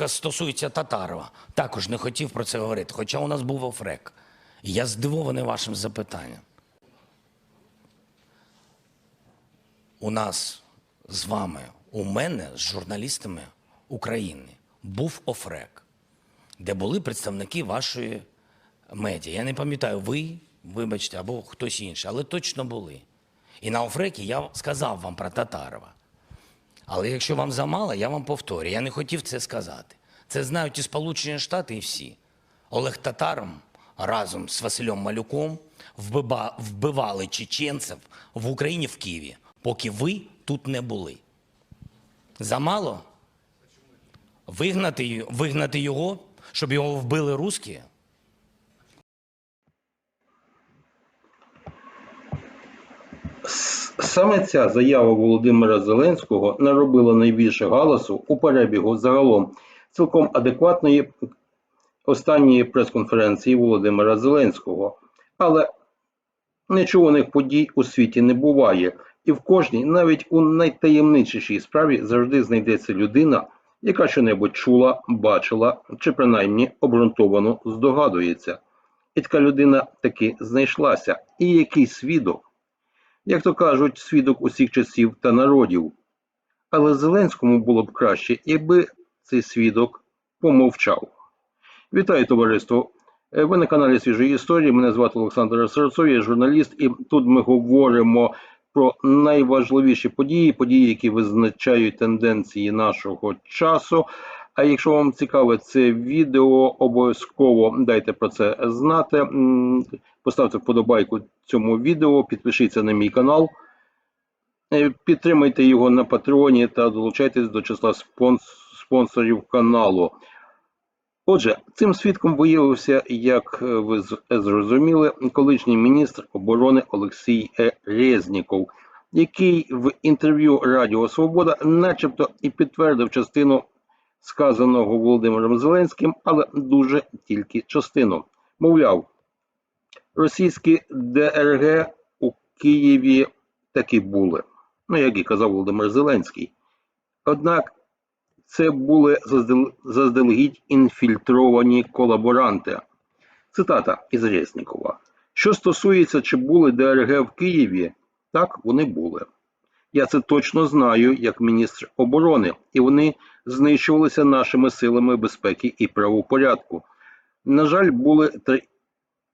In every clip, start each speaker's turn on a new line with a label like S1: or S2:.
S1: яка стосується Татарова, також не хотів про це говорити, хоча у нас був офрек. Я здивований вашим запитанням. У нас з вами, у мене, з журналістами України, був офрек, де були представники вашої медіа. Я не пам'ятаю, ви, вибачте, або хтось інший, але точно були. І на офрекі я сказав вам про Татарова. Але якщо вам замало, я вам повторю. Я не хотів це сказати. Це знають і Сполучені Штати, і всі. Олег Татаром разом з Василем Малюком вбивали чеченців в Україні в Києві, поки ви тут не були. Замало? Вигнати, вигнати його, щоб його вбили русські?
S2: Саме ця заява Володимира Зеленського наробила найбільше галасу у перебігу загалом цілком адекватної останньої прес-конференції Володимира Зеленського. Але нечуваних подій у світі не буває, і в кожній, навіть у найтаємничішій справі, завжди знайдеться людина, яка щонебудь чула, бачила чи принаймні обґрунтовано здогадується. І така людина таки знайшлася. І який свідок як то кажуть, свідок усіх часів та народів. Але Зеленському було б краще, якби цей свідок помовчав. Вітаю, товариство! Е, Ви на каналі Свіжої історії. Мене звати Олександр Сарцов, я журналіст, і тут ми говоримо про найважливіші події, події, які визначають тенденції нашого часу. А якщо вам цікаве це відео, обов'язково дайте про це знати. Поставте вподобайку цьому відео, підпишіться на мій канал, е, підтримайте його на Патреоні та долучайтесь до числа спонсорів каналу. Отже, цим свідком виявився, як е, ви зрозуміли, колишній міністр оборони Олексій Е. Резніков, який в інтерв'ю Радіо Свобода начебто і підтвердив частину сказаного Володимиром Зеленським, але дуже тільки частину. Мовляв, російські ДРГ у Києві таки були. Ну, як і казав Володимир Зеленський. Однак це були заздалегідь інфільтровані колаборанти. Цитата із Резнікова. Що стосується, чи були ДРГ в Києві, так вони були. Я це точно знаю як міністр оборони, і вони знищувалися нашими силами безпеки і правопорядку. На жаль, були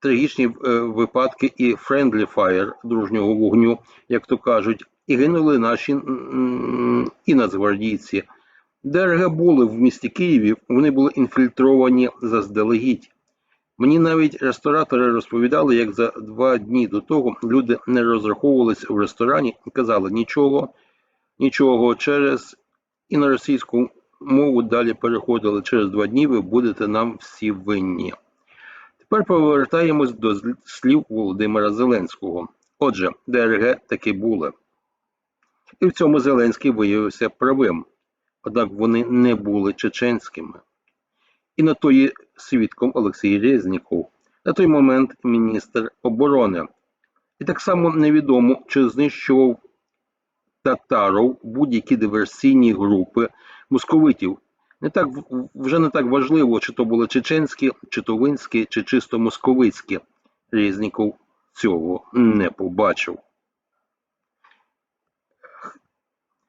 S2: трагічні е, випадки і friendly fire дружнього вогню, як то кажуть, і гинули наші і нацгвардійці. ДРГ були в місті Києві, вони були інфільтровані заздалегідь. Мені навіть ресторатори розповідали, як за два дні до того люди не розраховувалися в ресторані і казали нічого, нічого через і на російську мову далі переходили через два дні. Ви будете нам всі винні. Тепер повертаємось до слів Володимира Зеленського. Отже, ДРГ таки були. І в цьому Зеленський виявився правим, однак вони не були чеченськими. І на то є свідком Олексій Резніков, на той момент міністр оборони. І так само невідомо, чи знищував татаров будь-які диверсійні групи московитів. Не так вже не так важливо, чи то були чеченські, чи тувинські, чи чисто московицькі. Резніков цього не побачив.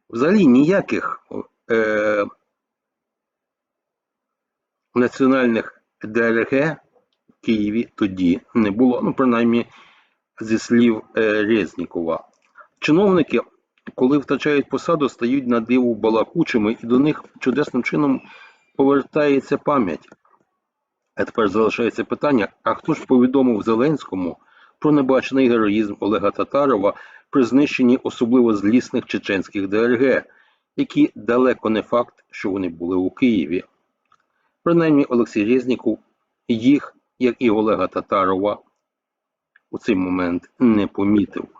S2: Взагалі ніяких е, національних ДРГ в Києві тоді не було, ну принаймні зі слів е, Резнікова. Чиновники, коли втрачають посаду, стають на диву балакучими, і до них чудесним чином повертається пам'ять. А тепер залишається питання: а хто ж повідомив Зеленському про небачений героїзм Олега Татарова при знищенні особливо злісних чеченських ДРГ, які далеко не факт, що вони були у Києві? Принаймні Олексій Резніков їх, як і Олега Татарова, у цей момент не помітив.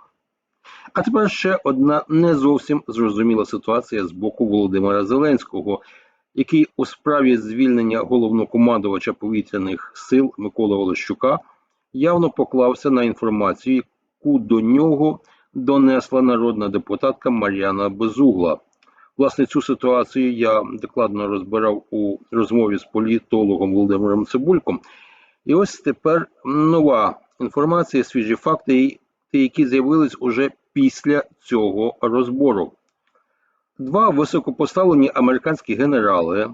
S2: А тепер ще одна не зовсім зрозуміла ситуація з боку Володимира Зеленського, який у справі звільнення головнокомандувача повітряних сил Миколи Олещука явно поклався на інформацію, яку до нього донесла народна депутатка Мар'яна Безугла. Власне, цю ситуацію я докладно розбирав у розмові з політологом Володимиром Цибульком. І ось тепер нова інформація, свіжі факти, ті, які з'явились уже після цього розбору. Два високопоставлені американські генерали,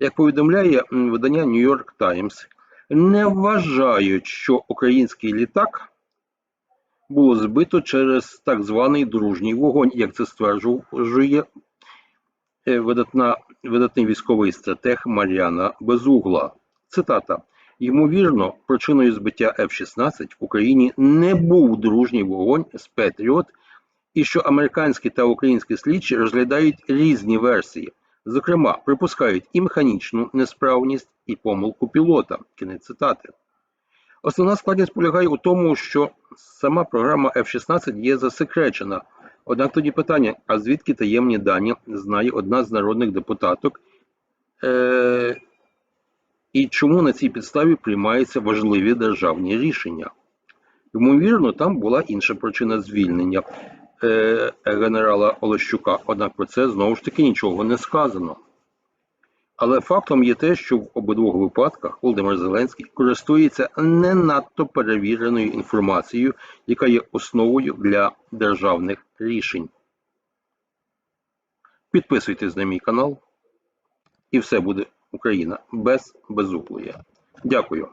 S2: як повідомляє видання New York Times, не вважають, що український літак було збито через так званий дружній вогонь, як це стверджує е, видатна, видатний військовий стратег Мар'яна Безугла. Цитата. Ймовірно, причиною збиття F-16 в Україні не був дружній вогонь з Петріот, і що американські та українські слідчі розглядають різні версії. Зокрема, припускають і механічну несправність, і помилку пілота. Кінець цитати. Основна складність полягає у тому, що сама програма F-16 є засекречена. Однак тоді питання: а звідки таємні дані знає одна з народних депутаток? Е- і чому на цій підставі приймаються важливі державні рішення? Ймовірно, там була інша причина звільнення е, генерала Олещука, однак про це знову ж таки нічого не сказано. Але фактом є те, що в обидвох випадках Володимир Зеленський користується не надто перевіреною інформацією, яка є основою для державних рішень. Підписуйтесь на мій канал, і все буде Україна без безуплує. Дякую.